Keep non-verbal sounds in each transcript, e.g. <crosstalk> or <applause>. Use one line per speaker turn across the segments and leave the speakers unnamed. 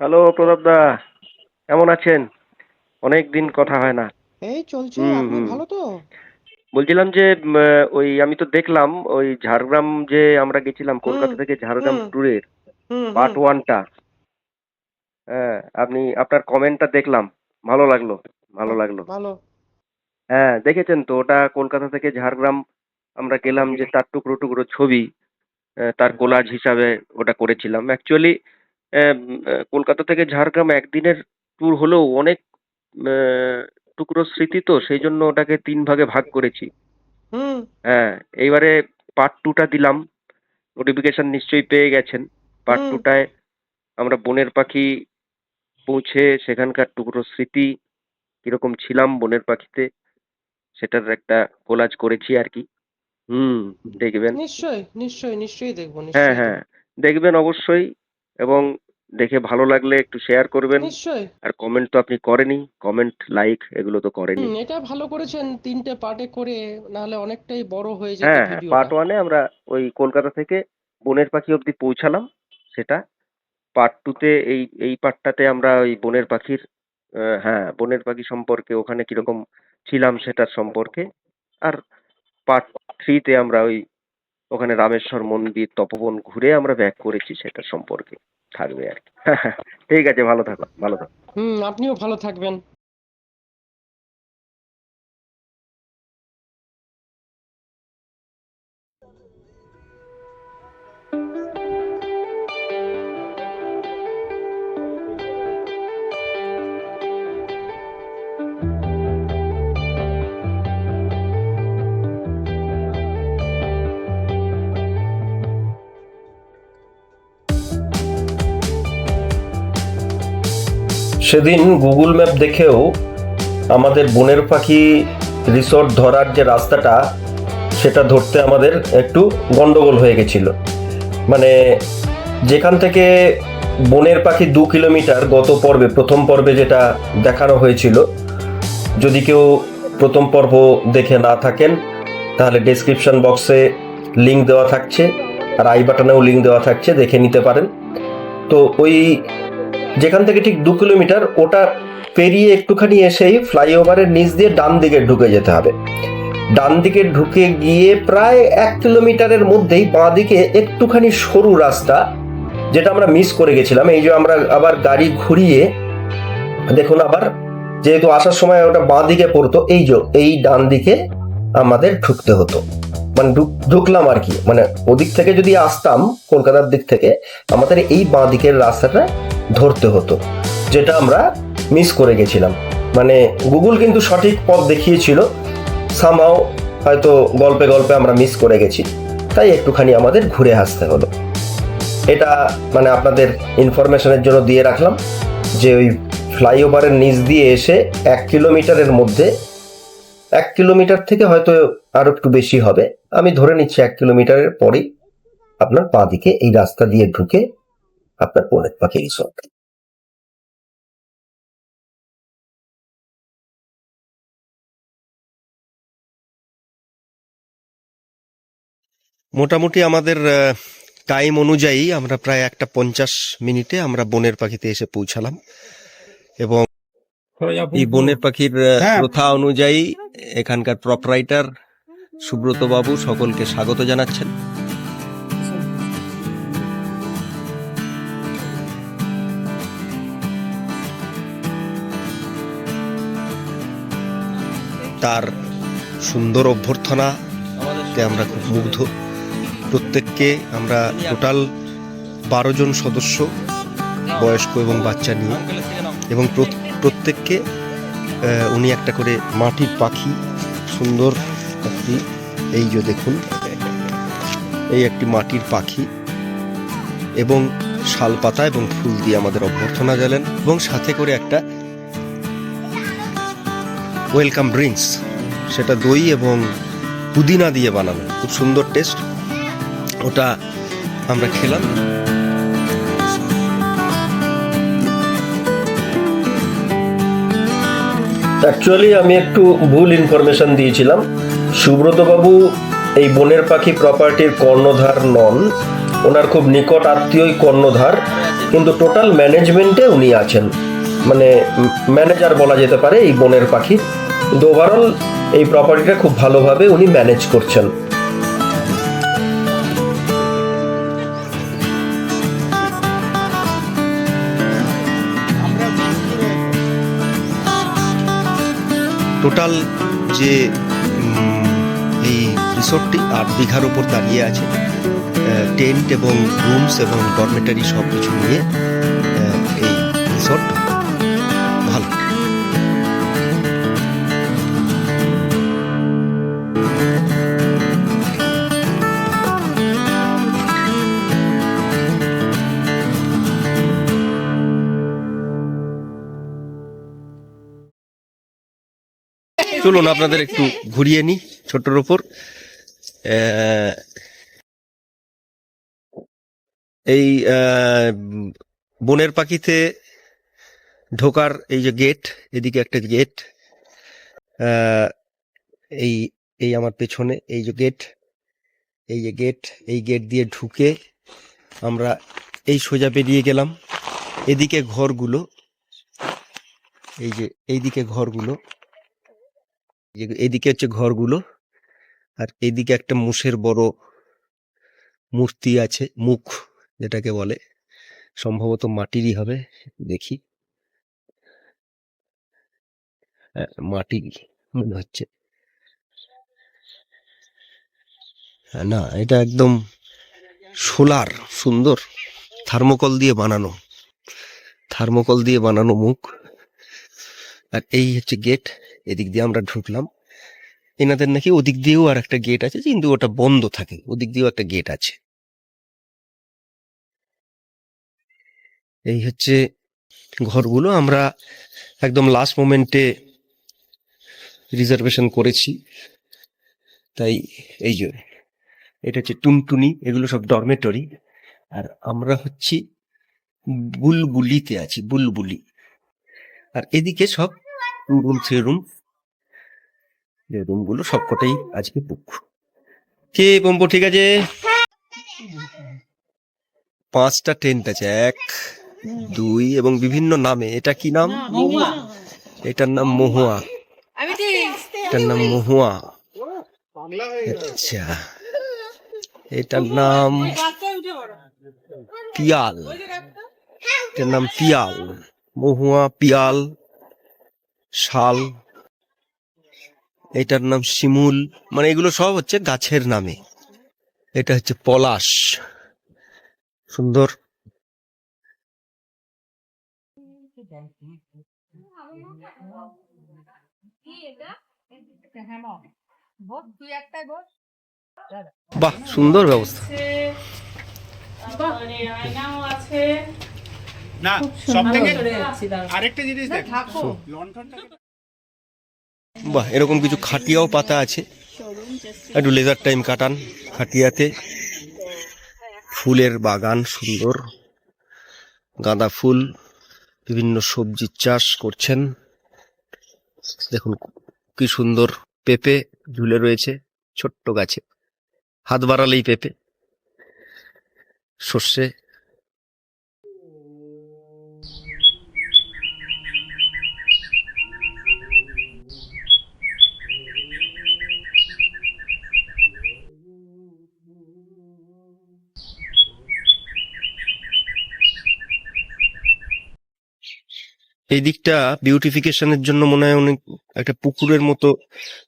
Hello প্রতাপ দা। কেমন আছেন? অনেক দিন কথা হয় না।
এই চলছে
হুম,
আপনি
হুম।
ভালো তো?
বলছিলাম যে উম, ওই আমি তো দেখলাম ওই ঝাড়গ্রাম যে আমরা গেছিলাম কলকাতা থেকে ঝাড়গ্রাম
হুম।
ট্যুরের
হুম
পার্ট
হুম।
ওয়ানটা হ্যাঁ আপনি আপনার কমেন্টটা দেখলাম। ভালো লাগল ভালো লাগল।
ভালো।
হ্যাঁ দেখেছেন তো ওটা কলকাতা থেকে ঝাড়গ্রাম আমরা গেলাম যে তার টুকরো টুকরো ছবি আহ, তার কোলাজ হিসাবে ওটা করেছিলাম। অ্যাকচুয়ালি কলকাতা থেকে ঝাড়গ্রাম একদিনের ট্যুর হলেও অনেক টুকরো স্মৃতি তো সেই জন্য ওটাকে তিন ভাগে ভাগ করেছি।
হুম।
হ্যাঁ এইবারে পার্ট টুটা দিলাম নোটিফিকেশন নিশ্চয়ই পেয়ে গেছেন। পার্ট। টুটায় আমরা বনের পাখি পৌঁছে সেখানকার টুকরো স্মৃতি কীরকম ছিলাম বনের পাখিতে সেটার একটা কোলাজ করেছি আর কি। হুম দেখবেন।
নিশ্চয়ই নিশ্চয়ই নিশ্চয়ই দেখব
হ্যাঁ হ্যাঁ দেখবেন অবশ্যই। এবং দেখে ভালো লাগলে একটু শেয়ার করবেন।
নিশ্চয়ই।
আর কমেন্ট তো আপনি করেনি কমেন্ট লাইক এগুলো তো করেনি
হুম এটা ভালো করেছেন তিনটে পার্টে করে নাহলে অনেকটাই বড় হয়ে যেত
হ্যাঁ হ্যাঁ
ভিডিওটা
পার্ট ওয়ানে আমরা ওই কলকাতা থেকে বনের পাখি অবধি পৌঁছালাম সেটা। পার্ট টুতে এই এই পার্টটাতে আমরা ওই বনের পাখির আহ, হ্যাঁ বনের পাখি সম্পর্কে ওখানে কীরকম ছিলাম সেটার সম্পর্কে। আর পার্ট থ্রিতে আমরা ওই ওখানে রামেশ্বর মন্দির তপবন ঘুরে আমরা ব্যাক করেছি সেটা সম্পর্কে। থাকবে আর কি। <laughs> ঠিক আছে ভালো থাকো ভালো থাকো।
হুম আপনিও ভালো থাকবেন।
সেদিন গুগল ম্যাপ দেখেও আমাদের বনের পাখি রিসর্ট ধরার যে রাস্তাটা, সেটা ধরতে আমাদের একটু গন্ডগোল হয়ে গেছিল। মানে যেখান থেকে বনের পাখি দু কিলোমিটার গত পর্বে, প্রথম পর্বে যেটা দেখানো হয়েছিল, যদি কেউ প্রথম পর্ব দেখে না থাকেন, তাহলে ডেসক্রিপশন বক্সে লিঙ্ক দেওয়া থাকছে, আর আই বাটনেও লিঙ্ক দেওয়া থাকছে, দেখে নিতে পারেন। তো ওই যেখান থেকে ঠিক দু কিলোমিটার, ওটা পেরিয়ে একটুখানি এসেই ফ্লাইওভারের নিচ দিয়ে ডান দিকে ঢুকে যেতে হবে। ডান দিকে ঢুকে গিয়ে প্রায় এক কিলোমিটারের মধ্যেই বাঁ দিকে একটুখানি সরু রাস্তা, যেটা আমরা মিস করে গেছিলাম। এই যে আমরা আবার গাড়ি ঘুরিয়ে, দেখুন আবার, যেহেতু আসার সময় ওটা বাঁ দিকে পড়তো, এই যে, এই ডান দিকে আমাদের ঢুকতে হতো। মানে ঢুক- ঢুকলাম আর কি। মানে ওদিক থেকে যদি আসতাম, কলকাতার দিক থেকে, আমাদের এই বাঁ দিকের রাস্তাটা ধরতে হতো, যেটা আমরা মিস করে গেছিলাম। মানে গুগল কিন্তু সঠিক পথ দেখিয়েছিল সামাও হয়তো গল্পে গল্পে আমরা মিস করে গেছি, তাই একটুখানি আমাদের ঘুরে আসতে হলো। এটা মানে আপনাদের ইনফরমেশনের জন্য দিয়ে রাখলাম, যে ওই ফ্লাইওভারের নিচ দিয়ে এসে এক কিলোমিটারের মধ্যে, এক কিলোমিটার থেকে হয়তো আরও একটু বেশি হবে, আমি ধরে নিচ্ছি এক কিলোমিটারের পরেই আপনার পা দিকে এই রাস্তা দিয়ে ঢুকে আপনার বনের পাখি রিসর্ট
মোটামুটি আমাদের টাইম অনুযায়ী আমরা প্রায় একটা পঞ্চাশ মিনিটে আমরা বনের পাখিতে এসে পৌঁছালাম। এবং এই বনের পাখির আহ,
হ্যাঁ।
প্রথা অনুযায়ী এখানকার প্রপরাইটার সুব্রত বাবু সকলকে স্বাগত জানাচ্ছেন। তার সুন্দর অভ্যর্থনা আমরা খুব মুগ্ধ। প্রত্যেককে আমরা টোটাল বারো জন সদস্য, বয়স্ক এবং বাচ্চা নিয়ে। এবং প্রত্যেককে উনি একটা করে মাটির পাখি, সুন্দর একটি, এই যে দেখুন, এই একটি মাটির পাখি এবং শাল পাতা এবং ফুল দিয়ে আমাদের অভ্যর্থনা জানালেন এবং সাথে করে একটা ওয়েলকাম ড্রিঙ্কস। সেটা দই এবং পুদিনা দিয়ে বানানো। খুব সুন্দর টেস্ট। ওটা আমরা খেলাম।
অ্যাকচুয়ালি আমি একটু ভুল ইনফরমেশন দিয়েছিলাম। সুব্রতবাবু এই বনের পাখি প্রপার্টির কর্ণধার নন। ওনার খুব নিকট আত্মীয়ই কর্ণধার।
কিন্তু টোটাল ম্যানেজমেন্টে উনি আছেন। মানে ম্যানেজার বলা যেতে পারে এই বনের পাখির কিন্তু ওভারঅল এই প্রপার্টিটা খুব ভালোভাবে উনি ম্যানেজ করছেন।
টোটাল যে এই রিসোর্টটি আট বিঘার উপর দাঁড়িয়ে আছে টেন্ট এবং রুমস এবং ডরমেটারি সব কিছু নিয়ে এই রিসোর্ট চলুন আপনাদের একটু ঘুরিয়ে নিই ছোট্টর ওপর এই বনের পাখিতে ঢোকার এই যে গেট, এদিকে একটা গেট এই এই আমার পেছনে এই যে গেট, এই যে গেট, এই গেট দিয়ে ঢুকে আমরা এই সোজা বেরিয়ে গেলাম। এদিকে ঘরগুলো, এই যে এইদিকে ঘরগুলো এদিকে হচ্ছে ঘরগুলো আর এদিকে একটা মুষের বড় মূর্তি আছে, মুখ যেটাকে বলে। সম্ভবত মাটিরই হবে, দেখি। মাটির মনে হচ্ছে। না, এটা একদম সোলার, সুন্দর। থার্মোকল দিয়ে বানানো। থার্মোকল দিয়ে বানানো মুখ। আর এই হচ্ছে গেট। এদিক দিয়ে আমরা ঢুকলাম। এনাদের নাকি ওদিক দিয়েও আর একটা গেট আছে কিন্তু ওটা বন্ধ থাকে। ওদিক দিয়েও একটা গেট আছে। এই হচ্ছে ঘরগুলো। আমরা একদম লাস্ট মোমেন্টে রিজার্ভেশন করেছি। তাই এই যে, এটা হচ্ছে টুনটুনি, এগুলো সব ডরমেটরি আর আমরা হচ্ছি বুলবুলিতে আছি, বুলবুলি। আর এদিকে সব রুম থ্রি রুম যে রুমগুলো সবকটাই আজকে বুক কে পম্পু ঠিক আছে? পাঁচটা টেন্ট আছে এক দুই এবং বিভিন্ন নামে। এটা কি নাম? এটার নাম মহুয়া। এটার নাম মহুয়া। আচ্ছা। এটার নাম পিয়াল। এটার নাম পিয়াল। মহুয়া পিয়াল শাল এটার নাম শিমুল মানে এগুলো সব হচ্ছে গাছের নামে। এটা হচ্ছে পলাশ। সুন্দর। বাহ সুন্দর ব্যবস্থা।
মানে
না সব থেকে। আরেকটা জিনিস দেখ। লন্ঠনটাকে
বাহ, এরকম কিছু খাটিয়াও পাতা আছে। একটু লেজার টাইম কাটান খাটিয়াতে। ফুলের বাগান সুন্দর। গাঁদা ফুল, বিভিন্ন সবজির চাষ করছেন। দেখুন কি সুন্দর পেঁপে ঝুলে রয়েছে, ছোট্ট গাছে। হাত বাড়ালেই পেঁপে। সর্ষে এই দিকটা বিউটিফিকেশনের জন্য মনে হয় অনেক একটা পুকুরের মতো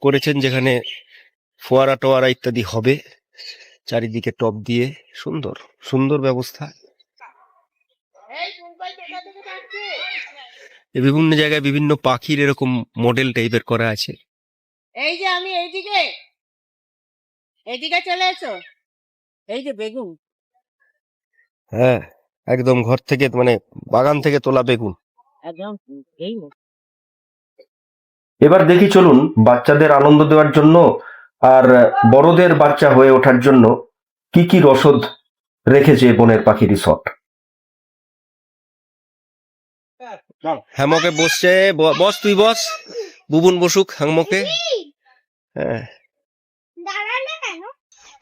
করেছেন যেখানে ফোয়ারা টোয়ারা ইত্যাদি হবে। চারিদিকে টপ দিয়ে। সুন্দর সুন্দর ব্যবস্থা। বিভিন্ন জায়গায় বিভিন্ন পাখির এরকম মডেল টাইপের করা আছে।
এই যে আমি এইদিকে এইদিকে চলে এসো। এই যে বেগুন।
হ্যাঁ একদম ঘর থেকে মানে বাগান থেকে তোলা বেগুন।
এবার দেখি চলুন বাচ্চাদের আনন্দ দেওয়ার জন্য আর বড়দের বাচ্চা হয়ে ওঠার জন্য কি কি রসদ রেখেছে বনের পাখি রিসর্ট?
হ্যামকে বসছে। ব- বস তুই বস। বুবুন বসুক হ্যামকে। হ্যাঁ।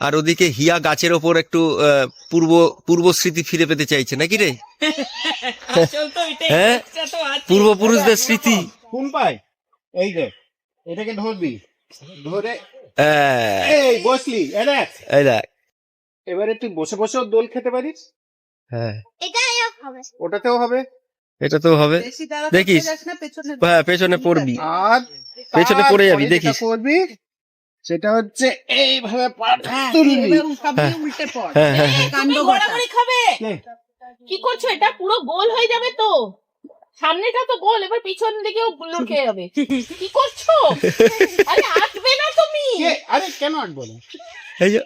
আর ওদিকে হিয়া গাছের ওপর একটু আহ, পূর্ব পূর্ব স্মৃতি ফিরে পেতে চাইছে নাকি রে? হ্যাঁ? পূর্বপুরুষদের স্মৃতি।
কোন পায়? এই যে এটাকে ধরবি। ধরে।
হ্যাঁ,
এই বসলি
এই দেখ।
এবারে তুই বসে বসে দোল খেতে পারিস।
হ্যাঁ।
ওটাতেও হবে?
এটা তো হবে দেখিস। হ্যাঁ পেছনে পড়বি।
আর
পেছনে পড়ে যাবি, দেখিস।
করবি সেটা হচ্ছে এইভাবে পা
হ্যাঁ, উল্টে পড়।
হ্যাঁ হ্যাঁ
কাণ্ড গড়াগড়ি খাবে?
কি?
করছ? এটা পুরো গোল হয়ে যাবে তো। সামনেটা তো গোল এবার পিছন দিকেও লুকে যাবে। কি করছ? আরে আসবে না তুমি।
আরে কেন আটবো না?
এই যে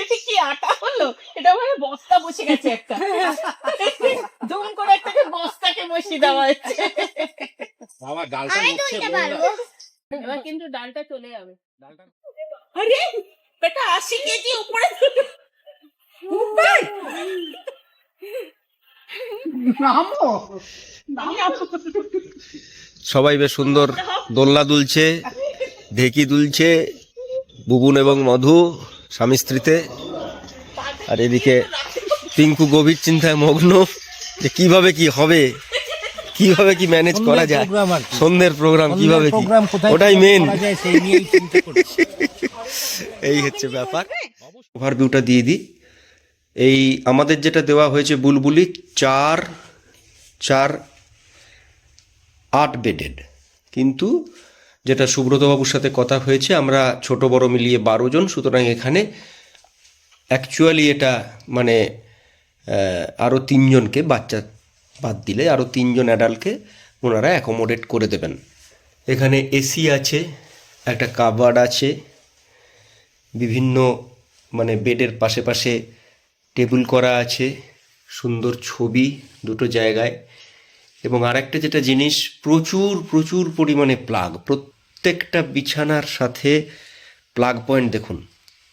এটা কি আটা হলো? এটা মানে বস্তা বসে গেছে একটা। দুম করে একটাকে বস্তাকে বসিয়ে দেওয়া হচ্ছে।
বাবা।
এবার কিন্তু ডালটা চলে যাবে। আরে বেটা আশি কেজি উপরে উপরে?
সবাই বেশ সুন্দর দোলনা দুলছে ঢেকি দুলছে বুবুন এবং মধু স্বামী স্ত্রীতে। আর এদিকে টিঙ্কু গভীর চিন্তায় মগ্ন যে কীভাবে কি হবে। কীভাবে কি ম্যানেজ করা যায়? সন্ধ্যের প্রোগ্রাম কীভাবে কি? ওটাই মেন <laughs> এই হচ্ছে ব্যাপার। ওভারভিউটা দিয়ে দিই। এই আমাদের যেটা দেওয়া হয়েছে বুলবুলি চার চার আট বেডেড কিন্তু যেটা সুব্রতবাবুর সাথে কথা হয়েছে আমরা ছোট বড় মিলিয়ে বারো জন সুতরাং এখানে অ্যাকচুয়ালি এটা মানে আরও তিনজনকে বাচ্চা বাদ দিলে আরও তিনজন অ্যাডাল্টকে ওনারা অ্যাকোমোডেট করে দেবেন। এখানে এসি আছে, একটা কাবার্ড আছে, বিভিন্ন মানে বেডের পাশে পাশে টেবিল করা আছে, সুন্দর ছবি দুটো জায়গায়। এবং আরেকটা যেটা জিনিস, প্রচুর প্রচুর পরিমাণে প্লাগ প্রত্যেকটা বিছানার সাথে প্লাগ পয়েন্ট দেখুন,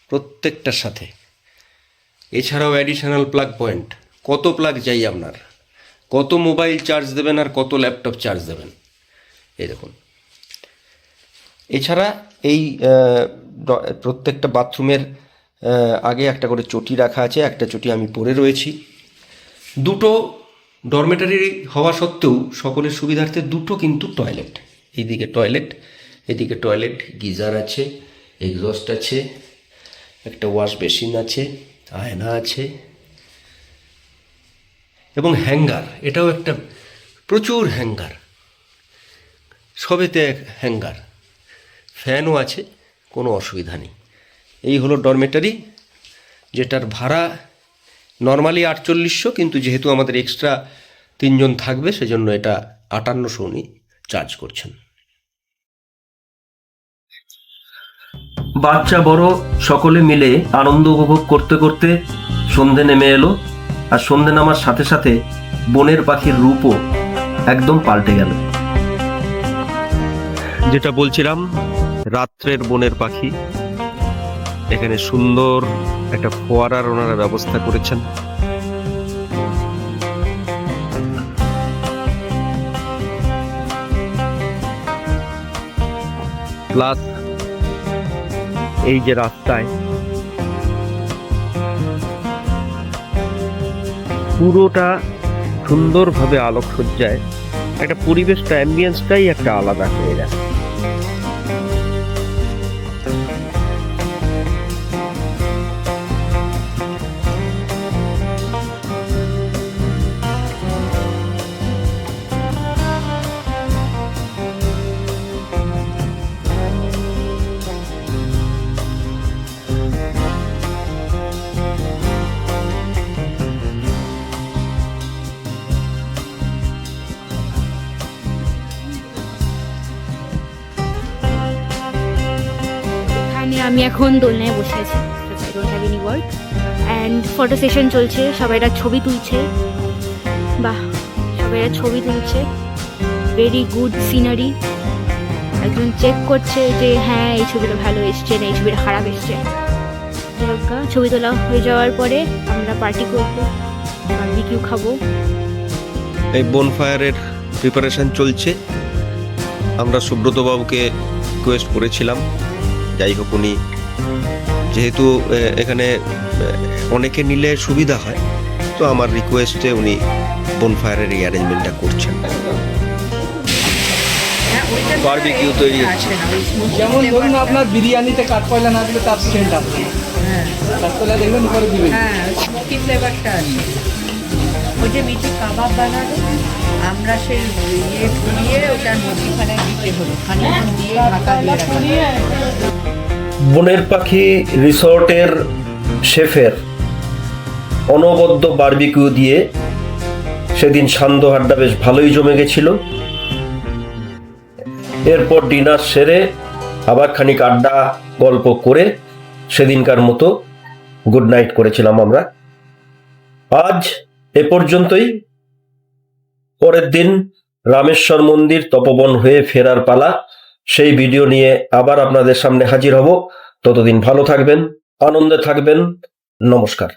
প্রত্যেকটার সাথে। এছাড়াও অ্যাডিশনাল প্লাগ পয়েন্ট কত প্লাগ চাই আপনার? কত মোবাইল চার্জ দেবেন আর কত ল্যাপটপ চার্জ দেবেন? এই দেখুন। এছাড়া এই প্রত্যেকটা বাথরুমের আগে একটা করে চটি রাখা আছে, একটা চটি আমি পরে রয়েছি। দুটো ডরমেটারি হওয়া সত্ত্বেও সকলের সুবিধার্থে দুটো কিন্তু টয়লেট এইদিকে টয়লেট এদিকে টয়লেট গিজার আছে এক্সস্ট আছে, একটা ওয়াশ বেসিন আছে, আয়না আছে হ্যাঙ্গার, এটাও একটা প্রচুর হ্যাঙ্গার। সবেতে এক হ্যাঙ্গার। ফ্যানও আছে, কোনো অসুবিধা নেই। এই হলো ডরমেটারি, যেটার ভাড়া নর্মালি আটচল্লিশশো, কিন্তু যেহেতু আমাদের এক্সট্রা তিনজন থাকবে, সেজন্য এটা আটান্নশো উনি চার্জ করছেন। বাচ্চা, বড়, সকলে মিলে আনন্দ উপভোগ করতে করতে সন্ধে নেমে এলো। আর সন্ধে নামার সাথে সাথে বনের পাখির রূপও একদম পাল্টে গেল। যেটা বলছিলাম, রাত্রের বনের পাখি। এখানে সুন্দর একটা ফোয়ারার ওনারা ব্যবস্থা করেছেন। প্লাস এই যে রাস্তায় পুরোটা সুন্দরভাবে আলোকসজ্জায় একটা পরিবেশটা অ্যাম্বিয়েন্সটাই একটা আলাদা হয়ে যায়
আমি এখন দোলনায় বসে আছি I don't have any work and photo session চলছে, সবাইরা ছবি তুলছে। বাহ, সবাইরা ছবি তুলছে। ভেরি গুড সিনারি একজন চেক করছে যে হ্যাঁ এই ছবিটা ভালো এসছে না, এই ছবিটা খারাপ এসছে। ছবি তোলা হয়ে যাওয়ার পরে আমরা পার্টি করব বারবিকিউ খাব।
এই বনফায়ারের প্রিপারেশন চলছে। আমরা সুব্রত বাবুকে রিকোয়েস্ট করেছিলাম। যাই হোক উনি
যেহেতু এখানে অনেকে নিলে সুবিধা হয় তো আমার রিকোয়েস্টে উনি বনফায়ারের এই অ্যারেঞ্জমেন্টটা করছেন। বারবিকিউ তৈরি হচ্ছে।
যেমন ধরুন আপনার বিরিয়ানিতে কাঠকয়লা না দিলে তার সেন্ট আসবে কাঠকয়লা দেখবেন উপরে দিবেন।
হ্যাঁ স্মোকি ফ্লেভারটা আছে। ওই যে মিঠে কাবাব বানালো আমরা সেই ইয়ে ওটার দিতে হলো। দিয়ে ঢাকা দিয়ে রাখা
বনের পাখি রিসর্টের শেফের অনবদ্য বারবিকিউ দিয়ে সেদিন সান্ধ্য আড্ডা বেশ ভালোই জমে গেছিল। এরপর ডিনার সেরে আবার খানিক আড্ডা, গল্প করে সেদিনকার মতো গুড নাইট করেছিলাম আমরা। আজ এ পর্যন্তই। পরের দিন রামেশ্বর মন্দির তপবন হয়ে ফেরার পালা। সেই ভিডিও নিয়ে আবার আপনাদের সামনে হাজির হব। ততদিন ভালো থাকবেন আনন্দে থাকবেন। নমস্কার।